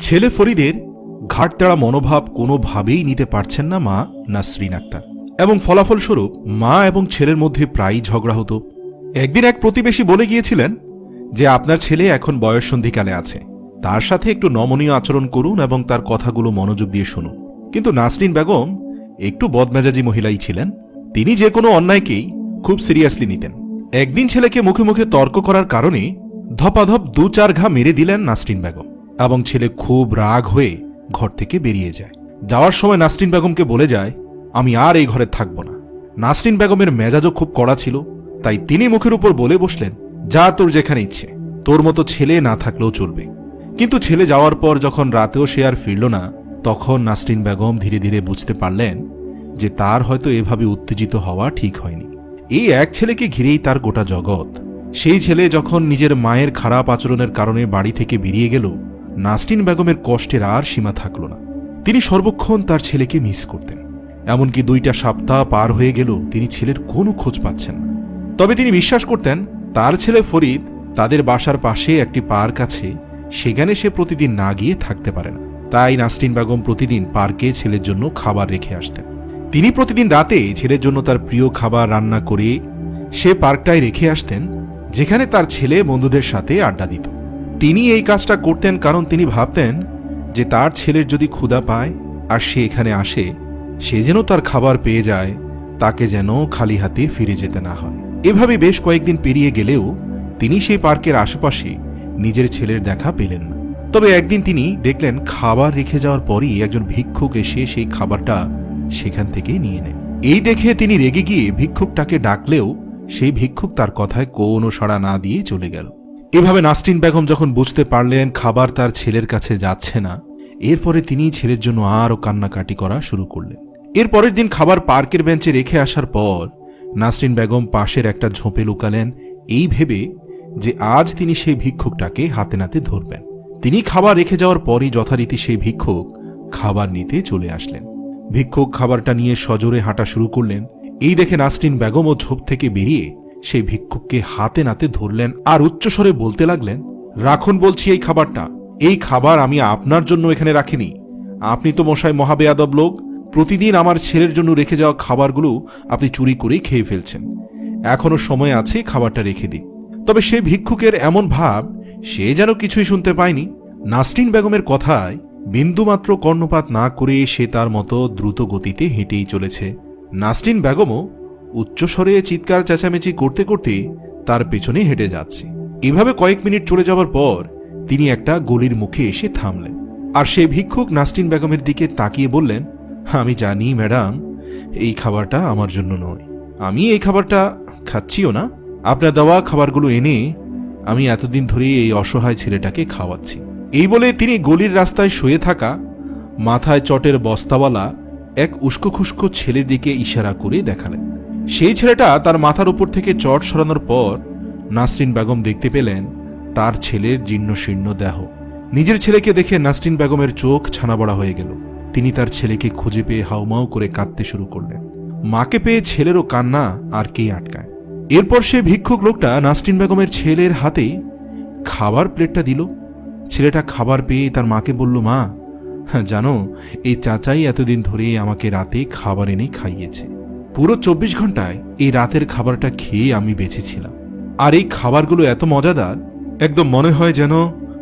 ছেলে ফরিদের ঘাটতেড়া মনোভাব কোনোভাবেই নিতে পারছেন না মা নাসরিন আক্তার। এবং ফলাফলস্বরূপ মা এবং ছেলের মধ্যে প্রায়ই ঝগড়া হতো। একদিন এক প্রতিবেশী বলে গিয়েছিলেন যে, আপনার ছেলে এখন বয়ঃসন্ধিকালে আছে। তার সাথে একটু নমনীয় আচরণ করুন এবং তার কথাগুলো মনোযোগ দিয়ে শুনুন। কিন্তু নাসরিন বেগম একটু বদমেজাজি মহিলাই ছিলেন। তিনি যে কোনো অন্যায়কেই খুব সিরিয়াসলি নিতেন। একদিন ছেলেকে মুখে মুখে তর্ক করার কারণে ধপাধপ দু চার ঘা মেরে দিলেন নাসরিন বেগম। এবং ছেলে খুব রাগ হয়ে ঘর থেকে বেরিয়ে যায়। যাওয়ার সময় নাসরিন বেগমকে বলে যায়, আমি আর এই ঘরে থাকব না। নাসরিন বেগমের মেজাজও খুব কড়া ছিল, তাই তিনি মুখের উপর বলে বসলেন, যা তোর যেখানে ইচ্ছে, তোর মতো ছেলে না থাকলেও চলবে। কিন্তু ছেলে যাওয়ার পর যখন রাতেও সে আর ফিরল না, তখন নাসরিন বেগম ধীরে ধীরে বুঝতে পারলেন যে তার হয়তো এভাবে উত্তেজিত হওয়া ঠিক হয়নি। এই এক ছেলেকে ঘিরেই তার গোটা জগৎ। সেই ছেলে যখন নিজের মায়ের খারাপ আচরণের কারণে বাড়ি থেকে বেরিয়ে গেল নাসরিন বেগমের কষ্টের আর সীমা থাকল না। তিনি সর্বক্ষণ তার ছেলেকে মিস করতেন। এমনকি দুইটা সপ্তাহ পার হয়ে গেল, তিনি ছেলের কোনো খোঁজ পাচ্ছেন না। তবে তিনি বিশ্বাস করতেন, তার ছেলে ফরিদ তাদের বাসার পাশে একটি পার্ক আছে, সেখানে সে প্রতিদিন না গিয়ে থাকতে পারে না। তাই নাসরিন বেগম প্রতিদিন পার্কে ছেলের জন্য খাবার রেখে আসতেন। তিনি প্রতিদিন রাতে ছেলের জন্য তার প্রিয় খাবার রান্না করে সে পার্কটায় রেখে আসতেন, যেখানে তার ছেলে বন্ধুদের সাথে আড্ডা দিত। তিনি এই কাজটা করতেন কারণ তিনি ভাবতেন যে তার ছেলের যদি ক্ষুধা পায় আর সে এখানে আসে, সে যেন তার খাবার পেয়ে যায়, তাকে যেন খালি হাতে ফিরে যেতে না হয়। এভাবে বেশ কয়েকদিন পেরিয়ে গেলেও তিনি সেই পার্কের আশেপাশে নিজের ছেলের দেখা পেলেন না। তবে একদিন তিনি দেখলেন, খাবার রেখে যাওয়ার পরই একজন ভিক্ষুক এসে সেই খাবারটা সেখান থেকে নিয়ে নেয়। এই দেখে তিনি রেগে গিয়ে ভিক্ষুকটাকে ডাকলেও সেই ভিক্ষুক তার কথায় কোনো সাড়া না দিয়ে চলে গেল। এভাবে নাস্টিন বেগম যখন বুঝতে পারলেন খাবার তার ছেলের কাছে যাচ্ছে না, এরপরে তিনি ছেলের জন্য আরও কান্নাকাটি করা শুরু করলেন। এর পরের দিন খাবার পার্কের বেঞ্চে রেখে আসার পর নাসরিন বেগম পাশের একটা ঝোপে লুকালেন, এই ভেবে যে আজ তিনি সেই ভিক্ষুকটাকে হাতে নাতে ধরবেন। তিনি খাবার রেখে যাওয়ার পরই যথারীতি সেই ভিক্ষুক খাবার নিতে চলে আসলেন। ভিক্ষুক খাবারটা নিয়ে সজোরে হাঁটা শুরু করলেন। এই দেখে নাসরিন বেগম ও ঝোপ থেকে বেরিয়ে সেই ভিক্ষুককে হাতে নাতে ধরলেন আর উচ্চস্বরে বলতে লাগলেন, রাখুন বলছি এই খাবারটা। এই খাবার আমি আপনার জন্য এখানে রাখিনি। আপনি তো মশাই মহাবেয়াদব লোক। প্রতিদিন আমার ছেলের জন্য রেখে যাওয়া খাবারগুলো আপনি চুরি করেই খেয়ে ফেলছেন। এখনও সময় আছে খাবারটা রেখে দিন। তবে সে ভিক্ষুকের এমন ভাব সে যেন কিছুই শুনতে পায়নি। নাসরিন বেগমের কথায় বিন্দুমাত্র কর্ণপাত না করে সে তার মতো দ্রুত গতিতে হেঁটেই চলেছে। নাসরিন বেগমও উচ্চস্বরে চিৎকার চেঁচামেচি করতে করতে তার পেছনে হেঁটে যাচ্ছে। এভাবে কয়েক মিনিট চলে যাওয়ার পর তিনি একটা গলির মুখে এসে থামলেন। আর সেই ভিক্ষুক নাস্টিন বেগমের দিকে তাকিয়ে বললেন, আমি জানি, ম্যাডাম, এই খাবারটা আমার জন্য নয়। আমি এই খাবারটা খাচ্ছিও না। আপনার দেওয়া খাবারগুলো এনে আমি এতদিন ধরে এই অসহায় ছেলেটাকে খাওয়াচ্ছি। এই বলে তিনি গলির রাস্তায় শুয়ে থাকা মাথায় চটের বস্তাওয়ালা এক উস্কো খুস্কো ছেলের দিকে ইশারা করে দেখালেন। সেই ছেলেটা তার মাথার উপর থেকে চট সরানোর পর নাসরিন বেগম দেখতে পেলেন তার ছেলের জীর্ণ শীর্ণ দেহ। নিজের ছেলেকে দেখে নাসরিন বেগমের চোখ ছানাবড়া হয়ে গেল। তিনি তার ছেলেকে খুঁজে পেয়ে হাউমাউ করে কাঁদতে শুরু করলেন। মাকে পেয়ে ছেলেরও কান্না আর কে আটকায়? এরপর সে ভিক্ষুক লোকটা নাসরিন বেগমের ছেলের হাতে খাবার প্লেটটা দিল। ছেলেটা খাবার পেয়ে তার মাকে বলল, মা হ্যাঁ জানো, এই চাচাই এতদিন ধরে আমাকে রাতে খাবার এনে খাইয়েছে। পুরো চব্বিশ ঘন্টায় এই রাতের খাবারটা খেয়ে আমি বেঁচেছিলাম। আর এই খাবারগুলো এত মজাদার, একদম মনে হয় যেন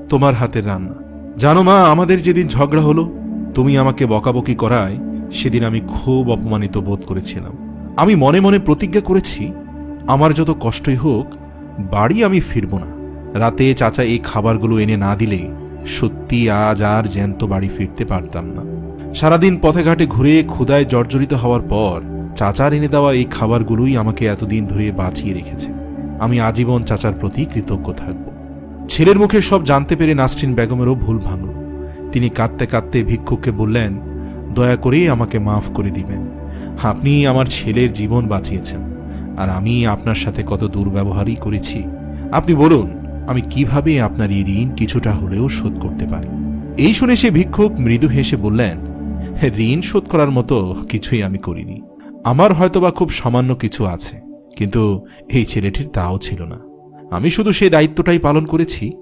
তোমার হাতের রান্না। জানো মা, আমাদের যেদিন ঝগড়া হলো, তুমি আমাকে বকাবকি করায় সেদিন আমি খুব অপমানিত বোধ করেছিলাম। আমি মনে মনে প্রতিজ্ঞা করেছি, আমার যত কষ্টই হোক, বাড়ি আমি ফিরব না। রাতে চাচা এই খাবারগুলো এনে না দিলে সত্যি আজ আর জ্যান্ত বাড়ি ফিরতে পারতাম না। সারাদিন পথে ঘাটে ঘুরে ক্ষুদায় জর্জরিত হওয়ার পর চাচার এনে দেওয়া এই খাবারগুলোই আমাকে এতদিন ধরে বাঁচিয়ে রেখেছে। আমি আজীবন চাচার প্রতি কৃতজ্ঞ থাকব। ছেলের মুখে সব জানতে পেরে নাসরিন বেগমেরও ভুল ভাঙল। তিনি কাঁদতে কাঁদতে ভিক্ষুককে বললেন, দয়া করে আমাকে মাফ করে দিবেন। আপনি আমার ছেলের জীবন বাঁচিয়েছেন, আর আমি আপনার সাথে কত দুর্ব্যবহারই করেছি। আপনি বলুন, আমি কীভাবে আপনার এই ঋণ কিছুটা হলেও শোধ করতে পারি? এই শুনে সে ভিক্ষুক মৃদু হেসে বললেন, ঋণ শোধ করার মতো কিছুই আমি করিনি। আমার হয়তোবা খুব সামান্য কিছু আছে, কিন্তু এই ছেলেটির তাও ছিল না। আমি শুধু সেই দায়িত্বটাই পালন করেছি,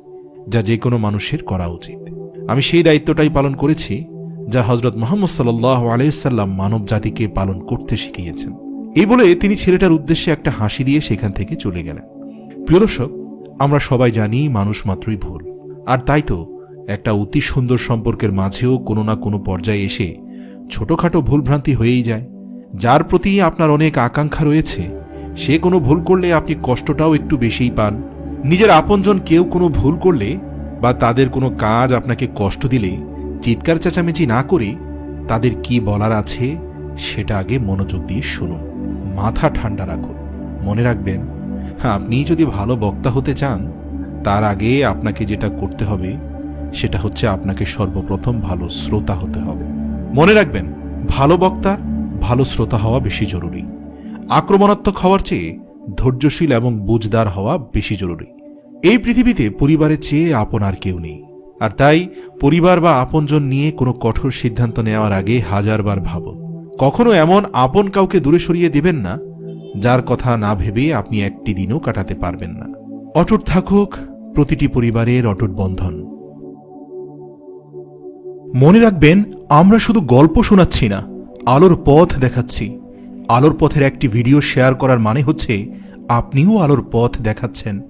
যা যে কোনো মানুষের করা উচিত। আমি সেই দায়িত্বটাই পালন করেছি, যা হজরত মোহাম্মদ সাল্লাহ আলাইসাল্লাম মানব জাতিকে পালন করতে শিখিয়েছেন। এই বলে তিনি ছেলেটার উদ্দেশ্যে একটা হাসি দিয়ে সেখান থেকে চলে গেলেন। প্রিয় দর্শক, আমরা সবাই জানি মানুষ মাত্রই ভুল। আর তাই তো, একটা অতি সুন্দর সম্পর্কের মাঝেও কোনো না কোনো পর্যায়ে এসে ছোটখাটো ভুলভ্রান্তি হয়েই যায়। যার প্রতি আপনার অনেক আকাঙ্ক্ষা রয়েছে, সে কোনো ভুল করলে আপনি কষ্টটাও একটু বেশিই পান। নিজের আপনজন কেউ কোনো ভুল করলে বা তাদের কোনো কাজ আপনাকে কষ্ট দিলে, চিৎকার চেঁচামেচি না করে তাদের কি বলার আছে সেটা আগে মনোযোগ দিয়ে শুনুন। মাথা ঠান্ডা রাখুন। মনে রাখবেন, আপনি যদি ভালো বক্তা হতে চান, তার আগে আপনাকে যেটা করতে হবে, সেটা হচ্ছে আপনাকে সর্বপ্রথম ভালো শ্রোতা হতে হবে। মনে রাখবেন, ভালো বক্তার ভালো শ্রোতা হওয়া বেশি জরুরি। আক্রমণাত্মক হওয়ার চেয়ে ধৈর্যশীল এবং বুঝদার হওয়া বেশি জরুরি। এই পৃথিবীতে পরিবারের চেয়ে আপন আর কেউ নেই। আর তাই পরিবার বা আপনজন নিয়ে কোনো কঠোর সিদ্ধান্ত নেওয়ার আগে হাজারবার ভাবুন। কখনো এমন আপন কাউকে দূরে সরিয়ে দেবেন না, যার কথা না ভেবে আপনি একটি দিনও কাটাতে পারবেন না। অটুট থাকুক, প্রতিটি পরিবারের অটুট বন্ধন। মনে রাখবেন, আমরা শুধু গল্প শোনাচ্ছি না আলোর পথ দেখাচ্ছি। আলোর পথের একটি ভিডিও শেয়ার করার মানে হচ্ছে আপনিও আলোর পথ দেখাচ্ছেন।